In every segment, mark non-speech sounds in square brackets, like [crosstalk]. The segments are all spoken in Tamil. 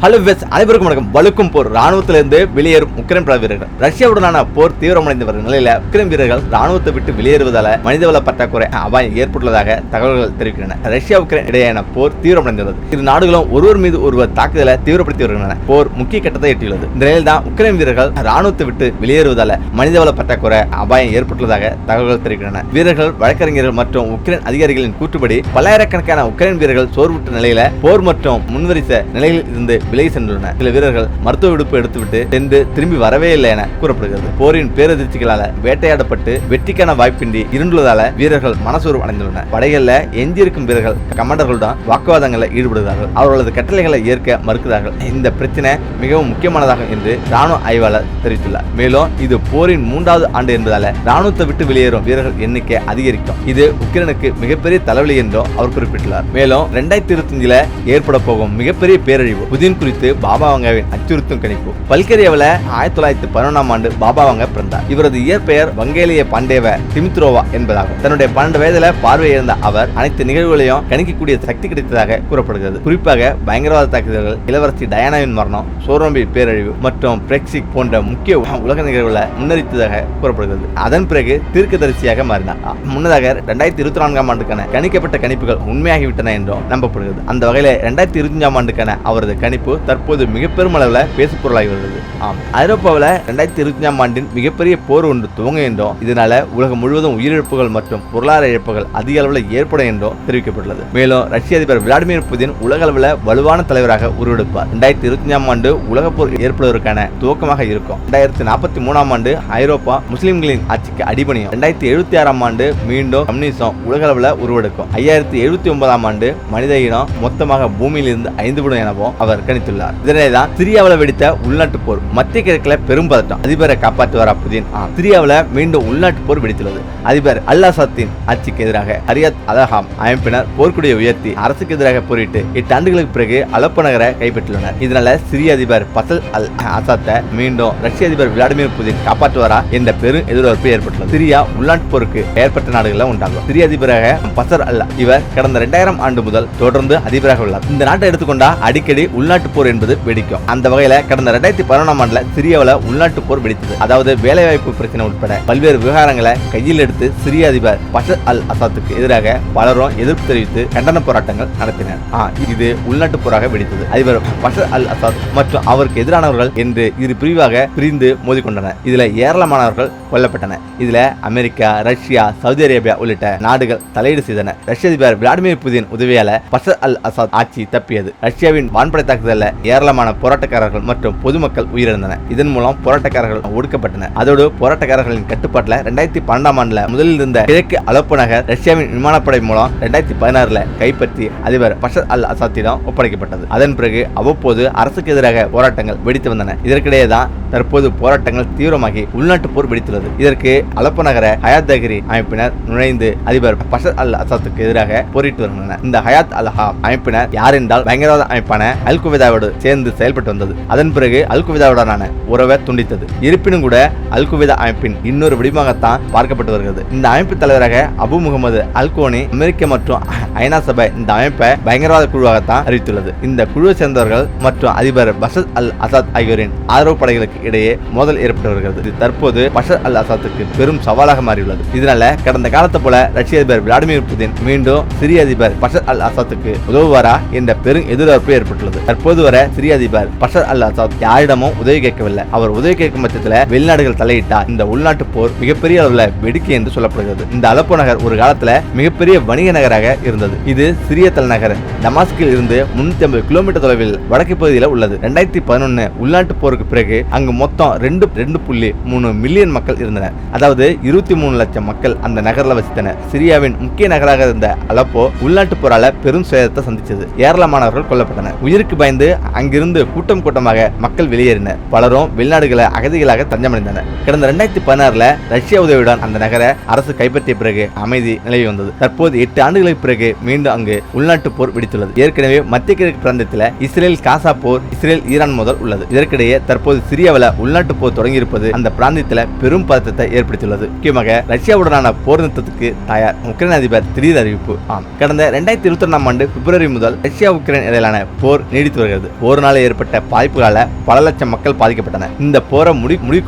ஹலோ வெஸ் அனைவருக்கும் வணக்கம். வலுக்கும் போர் ராணுவத்திலிருந்து வெளியேறும் உக்ரைன் பட வீரர்கள். ரஷ்யாவுடனான போர் தீவிரமடைந்து வரும் நிலையில உக்ரைன் வீரர்கள் ராணுவத்தை விட்டு வெளியேறுவதால மனிதவள பற்றாக்குறை அபாயம் ஏற்பட்டுள்ளதாக தகவல்கள் தெரிவிக்கின்றன. ரஷ்யா உக்ரைன் இடையேயான போர் தீவிரமடைந்துள்ளது. இரு நாடுகளும் ஒருவர் மீது ஒருவர் தாக்குதலை தீவிரப்படுத்தி வருகின்றன. போர் முக்கிய கட்டத்தை எட்டியுள்ளது. இந்த நிலையில் தான் உக்ரைன் வீரர்கள் ராணுவத்தை விட்டு வெளியேறுவதால மனிதவள பற்றாக்குறை அபாயம் ஏற்பட்டுள்ளதாக தகவல்கள் தெரிவிக்கின்றன. வீரர்கள் வழக்கறிஞர்கள் மற்றும் உக்ரைன் அதிகாரிகளின் கூற்றுப்படி பல்லாயிரக்கணக்கான உக்ரைன் வீரர்கள் சோர்வுற்ற நிலையில போர் மற்றும் முன்வரிச நிலையில் இருந்து விலகி சென்றுள்ளன. சில வீரர்கள் மருத்துவ விடுப்பு எடுத்துவிட்டு சென்று திரும்பி வரவே இல்லை என கூறப்படுகிறது. போரின் பேரதிர்ச்சிகளால வேட்டையாடப்பட்டு வெற்றிக்கான வாய்ப்பின்றி இருண்டுள்ளதால வீரர்கள் மனசோர்வு அடைந்துள்ளனர். படைகள்ல எஞ்சியிருக்கும் வீரர்கள் கமாண்டர்களுடன் வாக்குவாதங்களில் ஈடுபடுகிறார்கள். அவர்களது கட்டளைகளை ஏற்க மறுக்கிறார்கள். இந்த பிரச்சனை மிகவும் முக்கியமானதாகும் என்று ராணுவ ஆய்வாளர் தெரிவித்துள்ளார். மேலும் இது போரின் மூன்றாவது ஆண்டு என்பதால ராணுவத்தை விட்டு வெளியேறும் வீரர்கள் எண்ணிக்கை அதிகரிக்கும். இது உக்ரைனுக்கு மிகப்பெரிய தலைவலி என்றும் அவர் குறிப்பிட்டுள்ளார். மேலும் ரெண்டாயிரத்தி இருபத்தி அஞ்சுல ஏற்பட போகும் மிகப்பெரிய பேரழிவு புதின் குறித்து பாபாவங்காவின் அச்சுறுத்தும் கணிப்பு. பல்கேரியாவில் ஆயிரத்தி தொள்ளாயிரத்தி பதினொன்றாம் ஆண்டு பாபா வங்க பிறந்தார். இவரது இயற்பெயர் வங்கேலிய பாண்டேவ திமித்ரோவா என்பதாகும். தன்னுடைய பன்னெண்டு வயதுல பார்வை இழந்த அவர் அனைத்து நிகழ்வுகளையும் கணிக்கக்கூடிய சக்தி கிடைத்ததாக கூறப்படுகிறது. குறிப்பாக பயங்கரவாத தாக்குதல்கள் இளவரசி டயானாவின் மரணம் சோரம்பி பேரழிவு மற்றும் பிரெக்சிக் போன்ற முக்கிய உலக நிகழ்வுகளை முன்னறித்ததாக கூறப்படுகிறது. அதன் பிறகு தீர்க்கதரிசியாக மாறினார். முன்னதாக ரெண்டாயிரத்தி இருபத்தி நான்காம் ஆண்டுக்கான கணிக்கப்பட்ட கணிப்புகள் உண்மையாகிவிட்டன என்றும் நம்பப்படுகிறது. அந்த வகையில் ரெண்டாயிரத்தி இருபத்தஞ்சாம் ஆண்டுக்கான அவரது கணிப்பு தற்போது மிக பெரும் அளவில் பேசு பொருளாகி வருகிறது. ஆம். ஐரோப்பாவில் ரெண்டாயிரத்தி இருபத்தஞ்சாம் ஆண்டின் மிகப்பெரிய போர் ஒன்று துவங்க என்றும் இதனால உலகம் முழுவதும் உயிரிழப்புகள் மற்றும் பொருளாதார இழப்புகள் அதிக அளவில் ஏற்படும் என்றும் தெரிவிக்கப்பட்டுள்ளது. மேலும் ரஷ்ய அதிபர் விளாடிமிர் புதின் உலக அளவில் வலுவான தலைவராக உருவெடுப்பார். ரெண்டாயிரத்தி இருபத்தஞ்சாம் ஆண்டு உலக போர் ஏற்படுவதற்கான துவக்கமாக இருக்கும். ரெண்டாயிரத்தி நாற்பத்தி மூணாம் ஆண்டு ஐரோப்பா முஸ்லிம்களின் ஆட்சிக்கு அடிபணியும். ரெண்டாயிரத்தி எழுபத்தி ஆறாம் ஆண்டு மீண்டும் கம்யூனிசம் உலக அளவில் உருவெடுக்கும். ஐயாயிரத்தி எழுபத்தி ஒன்பதாம் ஆண்டு மனித இனம் மொத்தமாக பூமியிலிருந்து ஐந்துவிடும் எனவும் அவர் கணித்துள்ளார் இதனை தான் சிரியாவில் வெடித்த உள்நாட்டு போர் மத்திய கிழக்கில் பெரும் பதட்டம் அதிபரை காப்பாற்றுவாரா புதின்? சிரியாவில் மீண்டும் உள்நாட்டு போர் வெடித்துள்ளது. அதிபர் அல்லாசாத்தின் ஆட்சிக்கு எதிராக அரியாத் அதஹாம் அமைப்பினர் போர்க்குடியை உயர்த்தி அரசுக்கு எதிராக போரிட்டு எட்டு ஆண்டுகளுக்கு பிறகு அலப்போ நகரை கைப்பற்றியுள்ளனர். இதனால சிரிய அதிபர் பசல் அல் அசாத்தை மீண்டும் ரஷ்ய அதிபர் விளாடிமிர் புதின் காப்பாற்றுவாரா என்ற பெரும் எதிர்பார்ப்பு ஏற்பட்டுள்ளது. சிரியா உள்நாட்டு போருக்கு ஏற்பட்ட நாடுகளில் உண்டாகும் சிரிய அதிபராக பசர் அல்ல இவர் கடந்த இரண்டாயிரம் ஆண்டு முதல் தொடர்ந்து அதிபராக உள்ளார். இந்த நாட்டை எடுத்துக்கொண்டா அடிக்கடி உள்நாட்டு போர் என்பது வெடிக்கும். அந்த வகையில கடந்த ரெண்டாயிரத்தி பதினொன்றாம் ஆண்டுல சிரியாவில் உள்நாட்டு போர் வெடித்தது. அதாவது வேலைவாய்ப்பு பிரச்சனை உட்பட பல்வேறு விவகாரங்களை கையில் எடுத்து சிரிய அதிபர் பஷர் அல் அசாத்துக்கு எதிராக பலரும் எதிர்ப்பு தெரிவித்து கண்டன போராட்டங்கள் நடத்தினர். ஆ, இது உள்நாட்டு போராக வெடித்தது. அதிபர் பஷர் அல் அசாத் மற்றும் அவருக்கு எதிரானவர்கள் என்று இரு பிரிவாக பிரிந்து மோதிக்கொண்டனர். இதுல ஏராளமானவர்கள் கொல்லப்பட்டனர். இதுல அமெரிக்கா ரஷ்யா சவுதி அரேபியா உள்ளிட்ட நாடுகள் தலையீடு செய்தன. ரஷ்ய அதிபர் விளாடிமிர் புதின் உதவியால பஷர் அல் அசாத் ஆட்சி தப்பியது. ரஷ்யாவின் வான்படை தாக்குதல் தாக்குதலில் ஏராளமான போராட்டக்காரர்கள் மற்றும் பொதுமக்கள் உயிரிழந்தனர் இதன் மூலம் போராட்டக்காரர்கள் ஒடுக்கப்பட்டனர். அதோடு போராட்டக்காரர்களின் கட்டுப்பாட்டில் ரெண்டாயிரத்தி பன்னெண்டாம் ஆண்டுல முதலில் இருந்த கிழக்கு அலப்பு நகர் ரஷ்யாவின் விமானப்படை மூலம் ரெண்டாயிரத்தி பதினாறுல கைப்பற்றி அதிபர் பஷர் அல் அசாத்திடம் ஒப்படைக்கப்பட்டது. அதன் பிறகு அவ்வப்போது அரசுக்கு எதிராக போராட்டங்கள் வெடித்து வந்தன. இதற்கிடையே தான் தற்போது போராட்டங்கள் தீவிரமாகி உள்நாட்டு போர் வெடித்துள்ளது. இதற்கு அலப்பு நகர ஹயாத் தகிரி அமைப்பினர் நுழைந்து அதிபர் பஷர் அல் அசாத்துக்கு எதிராக போரிட்டு வருகின்றனர். இந்த ஹயாத் அலஹா அமைப்பினர் யார் என்றால் பயங்கரவாத அமைப்பான அல் அல்குவிதாவோடு சேர்ந்து செயல்பட்டு வந்தது. அதன் பிறகு அல்குவிதாவுடனான உறவை துண்டித்தது. இருப்பினும் கூட அல்குவிதா அமைப்பின் இன்னொரு வடிவமாகத்தான் பார்க்கப்பட்டு வருகிறது. இந்த அமைப்பு தலைவராக அபு முகமது அல்கோனி அமெரிக்க மற்றும் ஐநா சபை இந்த அமைப்பை பயங்கரவாத குழுவாகத்தான் அறிவித்துள்ளது. இந்த குழுவை சேர்ந்தவர்கள் மற்றும் அதிபர் பஷர் அல் அசாத் ஆகியோரின் ஆதரவு படைகளுக்கு இடையே மோதல் ஏற்பட்டு வருகிறது. இது தற்போது பஷர் அல் அசாத்துக்கு பெரும் சவாலாக மாறியுள்ளது. இதனால கடந்த காலத்தை போல ரஷ்ய அதிபர் விளாடிமிர் புதின் மீண்டும் சிரிய அதிபர் பஷர் அல் அசாத்துக்கு உதவுவாரா என்ற பெரும் எதிர்பார்ப்பு ஏற்பட்டுள்ளது. இப்போது வரை சிரிய அதிபர் பஷர் அல் அசாத் யாரிடமும் உதவி கேட்கவில்லை. அவர் உதவி கேட்கும் பட்சத்தில் வெளிநாடுகள் தலையிட்டா இந்த உள்நாட்டு போர் மிகப்பெரிய அளவில் வெடிக்கு என்று சொல்லப்படுகிறது. இந்த அலப்போ நகர் ஒரு காலத்தில் மிகப்பெரிய வணிக நகராக இருந்தது. இது சிரிய தலைநகர் டமாஸ்கில் இருந்து முன்னூத்தி ஐம்பது கிலோமீட்டர் தொலைவில் வடக்கு பகுதியில் உள்ளது. ரெண்டாயிரத்தி பதினொன்னு உள்நாட்டு போருக்கு பிறகு அங்கு மொத்தம் ரெண்டு ரெண்டு புள்ளி மூணு மில்லியன் மக்கள் இருந்தனர். அதாவது இருபத்தி மூணு லட்சம் மக்கள் அந்த நகரில் வசித்தனர். சிரியாவின் முக்கிய நகராக இருந்த அலப்போ உள்நாட்டு போரால பெரும் சேதத்தை சந்திச்சது. ஏராளமானவர்கள் கொல்லப்பட்டனர். உயிருக்கு பயந்து அங்கிருந்து கூட்டம் கூட்டமாக மக்கள் வெளியேறினர் பலரும் வெளிநாடுகளை அகதிகளாக தஞ்சமடைந்தனர். கடந்த ரெண்டாயிரத்தி பதினாறுல ரஷ்யா உதவியுடன் அந்த நகர அரசு கைப்பற்றிய பிறகு அமைதி நிலவி வந்தது. தற்போது எட்டு ஆண்டுகளுக்கு பிறகு மீண்டும் அங்கு உள்நாட்டு போர் வெடித்துள்ளது. ஏற்கனவே மத்திய கிழக்கு பிராந்தியத்தில் இஸ்ரேல் காசா போர் இஸ்ரேல் ஈரான் முதல் உள்ளது. இதற்கிடையே தற்போது சிரியாவில் உள்நாட்டு போர் தொடங்கியிருப்பது அந்த பிராந்தியத்தில் பெரும் பதற்றத்தை ஏற்படுத்தியுள்ளது. முக்கியமாக ரஷ்யாவுடனான போர் நிறுத்தத்துக்கு தயார் உக்ரைன் அதிபர் திடீர் அறிவிப்பு. ஆம். கடந்த ரெண்டாயிரத்தி இருபத்தி ஒன்றாம் ஆண்டு பிப்ரவரி முதல் ரஷ்யா உக்ரைன் இடையிலான போர் நீடித்து வருகிறது ஒரு நாள் ஏற்பட்ட பாதிப்புகளால பல லட்சம் மக்கள் பாதிக்கப்பட்டனர். இந்த போரை முடி முடிவு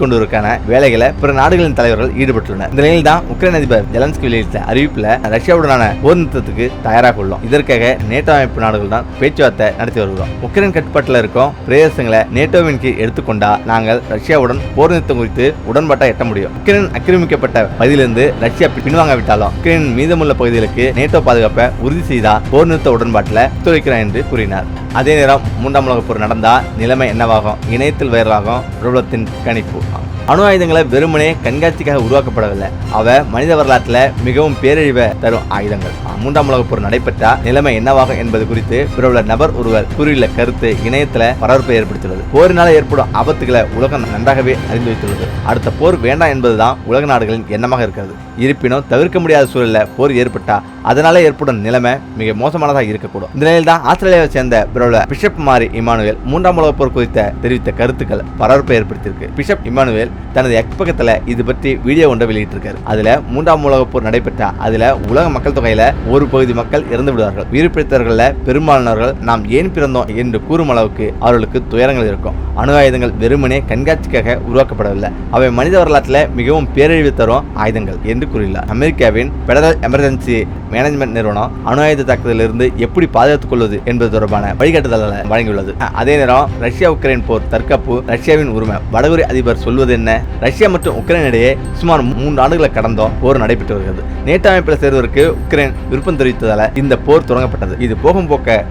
வேலைகளை பிற நாடுகளின் தலைவர்கள் ஈடுபட்டுள்ளனர். இந்த நிலையில் தான் உக்ரைன் அதிபர் ஜெலன்ஸ்கி வெளியிட்ட அறிவிப்புல ரஷ்யாவுடனான போர் நிறுத்தத்துக்கு தயாராக உள்ளோம். இதற்காக நேட்டோ அமைப்பு நாடுகள் தான் பேச்சுவார்த்தை நடத்தி வருகிறோம். உக்ரைன் கட்டுப்பாட்டில் இருக்கும் பிரதேசங்களை நேட்டோவின் கீழ் எடுத்துக்கொண்டா நாங்கள் ரஷ்யாவுடன் போர் நிறுத்தம் குறித்து உடன்பாட்டை எட்ட முடியும். உக்ரைன் ஆக்கிரமிக்கப்பட்ட பகுதியிலிருந்து ரஷ்யா பின்வாங்காவிட்டாலும் உக்ரைன் மீதமுள்ள பகுதிகளுக்கு நேட்டோ பாதுகாப்பை உறுதி செய்தா போர் நிறுத்த உடன்பாட்டில் ஒத்துழைக்கிறார் என்று கூறினார். அதே நேரம் மூன்றாம் உலகப் போர் நடந்தால் நிலைமை என்னவாகும்? இணையத்தில் வைரலாகும் பிரபலத்தின் கணிப்பு. அணு ஆயுதங்களை வெறுமனே கண்காட்சிக்காக உருவாக்கப்படவில்லை. அவ மனித வரலாற்றில் மிகவும் பேரழிவை தரும் ஆயுதங்கள். மூன்றாம் உலகப் போர் நடைபெற்றால் நிலைமை என்னவாகும் என்பது குறித்து பிரபல நபர் ஒருவர் கூறியுள்ள கருத்து இணையத்தில் பரபரப்பை ஏற்படுத்தியுள்ளது. போரினால் ஏற்படும் ஆபத்துகளை உலகம் நன்றாகவே அறிந்து வைத்துள்ளது. அடுத்த போர் வேண்டாம் என்பதுதான் உலக நாடுகளின் எண்ணமாக இருக்கிறது. இருப்பினும் தவிர்க்க முடியாத சூழலில் போர் ஏற்பட்டா அதனால ஏற்படும் நிலைமை மிக மோசமானதாக இருக்கக்கூடும். இந்த நிலையில் தான் ஆஸ்திரேலியாவை சேர்ந்த பிரபல பிஷப் மாரி இமானுவேல் மூன்றாம் உலக போர் குறித்த தெரிவித்த கருத்துக்கள் பரபரப்பை ஏற்படுத்தியிருக்கு. பிஷப் இமானுவேல் தனது எக்ஸ் பக்கத்தில் இது பற்றி வீடியோ ஒன்றை வெளியிட்டிருக்காரு. அதுல மூன்றாம் உலகப் போர் நடைபெற்ற அதுல உலக மக்கள் தொகையில ஒரு பகுதி மக்கள் இறந்து விடுவார்கள். உயிர் பிழைத்தவர்கள பெரும்பாலானவர்கள் நாம் ஏன் பிறந்தோம் என்று கூறும் அளவுக்கு அவர்களுக்கு துயரங்கள் இருக்கும். அணு ஆயுதங்கள் வெறுமனே கண்காட்சிக்காக உருவாக்கப்படவில்லை. அவை மனித வரலாற்றில் மிகவும் பேரழிவு தரும் ஆயுதங்கள் என்று கூறியுள்ளார். அமெரிக்காவின் பெடரல் எமர்ஜென்சி மேனேஜ்மெண்ட் நிறுவனம் அணு ஆயுத தாக்குதலிருந்து எப்படி பாதுகாத்துக் கொள்வது என்பது தொடர்பான வழிகாட்டுதல்களை வழங்கியுள்ளது. அதே நேரம் ரஷ்யா உக்ரைன் போர் தற்காப்பு ரஷ்யாவின் உரிமை வடகொரிய அதிபர் சொல்வது என்ன? ரஷ்யா மற்றும் உக்ரைன் இடையே சுமார் மூன்று ஆண்டுகளை கடந்தோம் போர் நடைபெற்று வருகிறது. நேட்டோ அமைப்பில் சேர்வதற்கு உக்ரைன் விருப்பம் தெரிவித்ததால இந்த போர் தொடங்கப்பட்டது. இது போகும் போக்க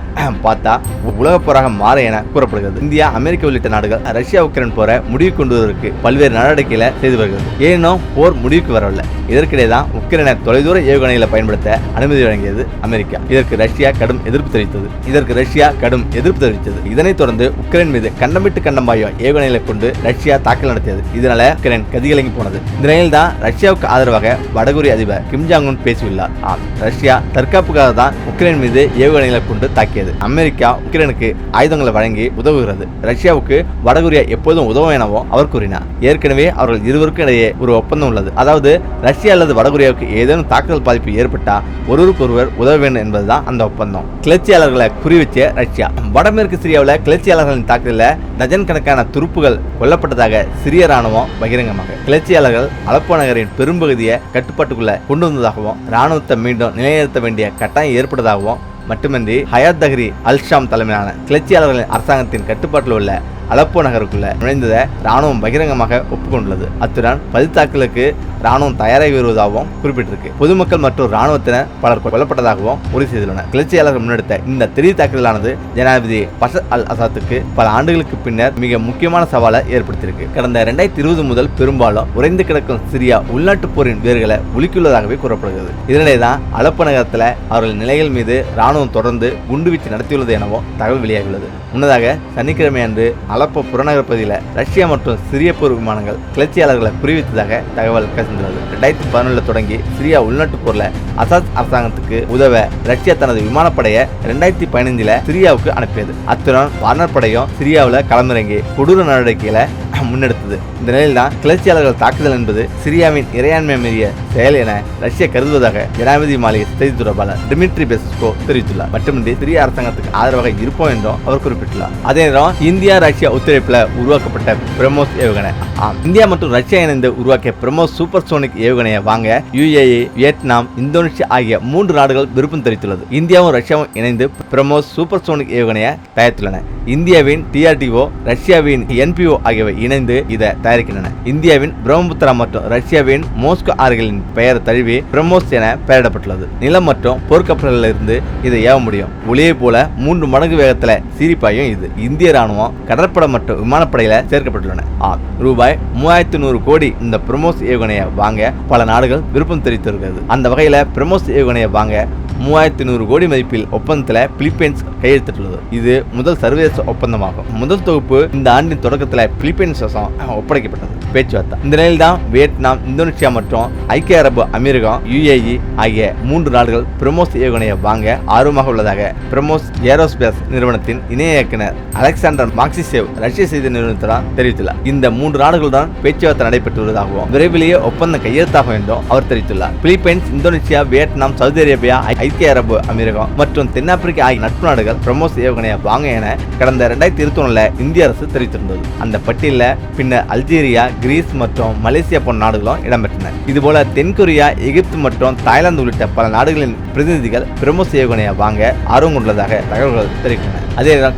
பார்த்தா உலகப் போராக மாற என கூறப்படுகிறது. இந்தியா அமெரிக்கா உள்ளிட்ட நாடுகள் ரஷ்யா உக்ரைன் போரை முடிவு கொண்டு வருவதற்கு பல்வேறு நடவடிக்கைகளை செய்து வருகிறது. ஏனும் போர் முடிவுக்கு வரவில்லை. இதற்கிடையே தான் உக்ரைனை தொலைதூர ஏவுகணைகளை பயன்படுத்த அனுமதி வழங்கியது அமெரிக்கா. இதற்கு ரஷ்யா கடும் எதிர்ப்பு தெரிவித்தது. இதற்கு ரஷ்யா கடும் எதிர்ப்பு தெரிவித்தது. இதனைத் தொடர்ந்து உக்ரைன் மீது கண்டமிட்டு கண்டமாயும் ஏவுகணைகளை கொண்டு ரஷ்யா தாக்கல் நடத்தியது. இதனால உக்ரைன் கதிகலங்கி போனது. இந்த நிலையில் தான் ரஷ்யாவுக்கு ஆதரவாக வடகொரிய அதிபர் கிம் ஜாங் உன் பேசியுள்ளார். ஆம் ரஷ்யா தற்காப்புக்காக தான் உக்ரைன் மீது ஏவுகணைகளை கொண்டு தாக்கியது. அமெரிக்கா உக்ரைனுக்கு ஆயுதங்களை வழங்கி உதவுகிறது. ரஷ்யாவுக்கு வடகொரியா எப்போதும் உதவும் எனவும் அவர் கூறினார். ஏற்கனவே அவர்கள் இருவருக்கும் இடையே ஒரு ஒப்பந்தம் உள்ளது. அதாவது ரஷ்யா அல்லது வடகொரியாவுக்கு ஏதேனும் தாக்குதல் பாதிப்பு ஏற்பட்டால் ஒருவருக்கொருவர் உதவ வேண்டும் என்பதுதான் அந்த ஒப்பந்தம். கிளர்ச்சியாளர்களை குறிவச்ச ரஷ்யா வடமேற்கு சிரியாவில் கிளர்ச்சியாளர்களின் தாக்குதலில் டஜன் கணக்கான துருப்புகள் கொல்லப்பட்டதாக சிரிய ராணுவம் பகிரங்கமாக. கிளர்ச்சியாளர்கள் அலப்போ நகரின் பெரும்பகுதியை கட்டுப்பாட்டுக்குள்ள கொண்டு வந்ததாகவும் ராணுவத்தை மீண்டும் நிலைநிறுத்த வேண்டிய கட்டாயம் ஏற்பட்டதாகவும் மட்டுமின்றி ஹயாத் தஹ்ரி அல்ஷாம் தலைமையிலான கிளர்ச்சியாளர்களின் அரசாங்கத்தின் கட்டுப்பாட்டில் உள்ள அலப்போ நகருக்குள்ள நுழைந்ததை ராணுவம் பகிரங்கமாக ஒப்புக்கொண்டுள்ளது. அத்துடன் பதித்தாக்கலுக்கு ராணுவம் தயாராகி வருவதாகவும் குறிப்பிட்டிருக்கு. பொதுமக்கள் மற்றும் ராணுவத்தினர் பலர் கொல்லப்பட்டதாகவும் உறுதி செய்துள்ளனர். கிளர்ச்சியாளர்கள் முன்னெடுத்த இந்த திடீர் தாக்குதலானது ஜனாதிபதி பஷர் அல் அசாத்துக்கு பல ஆண்டுகளுக்கு பின்னர் மிக முக்கியமான சவாலை ஏற்படுத்தியிருக்கு. கடந்த இரண்டாயிரத்தி இருபது முதல் பெரும்பாலும் உறைந்து கிடக்கும் சிரியா உள்நாட்டு போரின் வேர்களை உலுக்கியுள்ளதாகவே கூறப்படுகிறது. இதனிடையே தான் அலப்போ நகரத்தில் அவர்கள் நிலைகள் மீது ராணுவம் தொடர்ந்து குண்டுவீச்சு நடத்தியுள்ளது எனவும் தகவல் வெளியாகியுள்ளது. முன்னதாக சனிக்கிழமை அன்று அலப்போ புறநகர் பகுதியில் ரஷ்யா மற்றும் சிரிய போர் விமானங்கள் கிளர்ச்சியாளர்களை குறிவித்ததாக தகவல் கசிந்துள்ளது. ரெண்டாயிரத்தி பதினொன்றில் தொடங்கி சிரியா உள்நாட்டுப் போரில் அசாத் அரசாங்கத்துக்கு உதவ ரஷ்யா தனது விமானப்படையை ரெண்டாயிரத்தி பதினைஞ்சில் சிரியாவுக்கு அனுப்பியது. அத்துடன் வார்னர் படையும் சிரியாவில் களமிறங்கி கொடூர நடவடிக்கைகளை [clears throat] முன்னெடுத்தது. இந்த நிலையில் தான் கிளர்ச்சியாளர்கள் தாக்குதல் என்பது சிரியாவின் இறையாண்மை மீறிய செயல் என ரஷ்யா கருதுவதாக ஜனாதிபதி மாளிகை செய்தி தொடர்பாளர் டிமிட்ரி பெஸ்கோ தெரிவித்துள்ளார். மட்டுமின்றி சிரிய அரசாங்கத்துக்கு ஆதரவாக இருப்போம் என்றும் அவர் குறிப்பிட்டுள்ளார். அதே நேரம் இந்தியா ரஷ்யா ஒத்துழைப்பில் உருவாக்கப்பட்ட பிரம்மோஸ் ஏவுகணை. ஆம் இந்தியா மற்றும் ரஷ்யா இணைந்து உருவாக்கிய பிரம்மோஸ் சூப்பர் சோனிக் ஏவுகணையை வாங்க யுஏஇ வியட்நாம் இந்தோனேஷியா ஆகிய மூன்று நாடுகள் விருப்பம் தெரிவித்துள்ளது. இந்தியாவும் ரஷ்யாவும் இணைந்து பிரம்மோஸ் சூப்பர் சோனிக் ஏவுகணையை தயாரித்துள்ளன. இந்தியாவின் டிஆர்டிஓ ரஷ்யாவின் என்பிஓ ஆகியவை இணைந்து இதை தயாரிக்கின்றன. இந்தியாவின் பிரம்மபுத்திரா மற்றும் ரஷ்யாவின் மோஸ்கோ ஆறுகளின் பெயர் தழுவி பிரம்மோஸ் என பெயரிடப்பட்டுள்ளது. நிலம் மற்றும் போர்க்கப்பலிருந்து இதை ஏவ முடியும். ஒளியை போல மூன்று மடங்கு வேகத்தில் சீரிப்பாயும் இது. இந்திய ராணுவம் கடற்படை மற்றும் விமானப்படையில சேர்க்கப்பட்டுள்ளன. ஆம் ரூபாய் மூவாயிரத்து நூறு கோடி இந்த பிரமோஸ் ஏவுகணையை வாங்க பல நாடுகள் விருப்பம் தெரிவித்திருக்கிறது. அந்த வகையில பிரமோஸ் ஏவுகணையை வாங்க மூவாயிரத்தி நூறு கோடி மதிப்பில் ஒப்பந்தத்தில் பிலிப்பைன்ஸ் கையெழுத்திட்டுள்ளது. இது முதல் சர்வதேச ஒப்பந்தமாகும். முதல் தொகுப்பு இந்த ஆண்டின் தொடக்கத்தில் பிலிப்பைன்ஸ் வசம் ஒப்படைக்கப்பட்டது. பேச்சுவார்த்தை. இந்த நிலையில் தான் வியட்நாம் இந்தோனேஷியா மற்றும் ஐக்கிய அரபு அமீரகம் யுஏஇ ஆகிய மூன்று நாடுகள் பிரமோஸ் ஏவுகணையை வாங்க ஆர்வமாக உள்ளதாக பிரமோஸ் ஏரோஸ்பேஸ் நிறுவனத்தின் இணைய இயக்குனர் அலெக்சாண்டர் மாக்சிசேவ் ரஷ்ய செய்தி நிறுவனத்திடம் தெரிவித்துள்ளார். இந்த மூன்று நாடுகளுடன் பேச்சுவார்த்தை நடைபெற்று வருவதாகவும் விரைவிலேயே ஒப்பந்தம் கையெழுத்தாக என்றும் அவர் தெரிவித்துள்ளார். Philippines Indonesia Vietnam Saudi Arabia ஐக்கிய அரபு அமீரகம் மற்றும் தென்னாப்பிரிக்கா ஆகிய நட்பு நாடுகள் பிரம்மோஸ் ஏவுகணையை வாங்க என கடந்த ரெண்டாயிரத்தி இருபத்தி ஒண்ணுல இந்திய அரசு தெரிவித்திருந்தது. அந்த பட்டியலில் பின்னர் அல்ஜீரியா கிரீஸ் மற்றும் மலேசியா போன்ற நாடுகளும் இடம்பெற்றன. இதுபோல தென்கொரியா எகிப்து மற்றும் தாய்லாந்து உள்ளிட்ட பல நாடுகளின் பிரதிநிதிகள் பிரம்மோஸ் ஏவுகணையை வாங்க ஆர்வம் கொண்டுள்ளதாக தகவல்கள் தெரிவிக்கின்றன. அதே நேரம்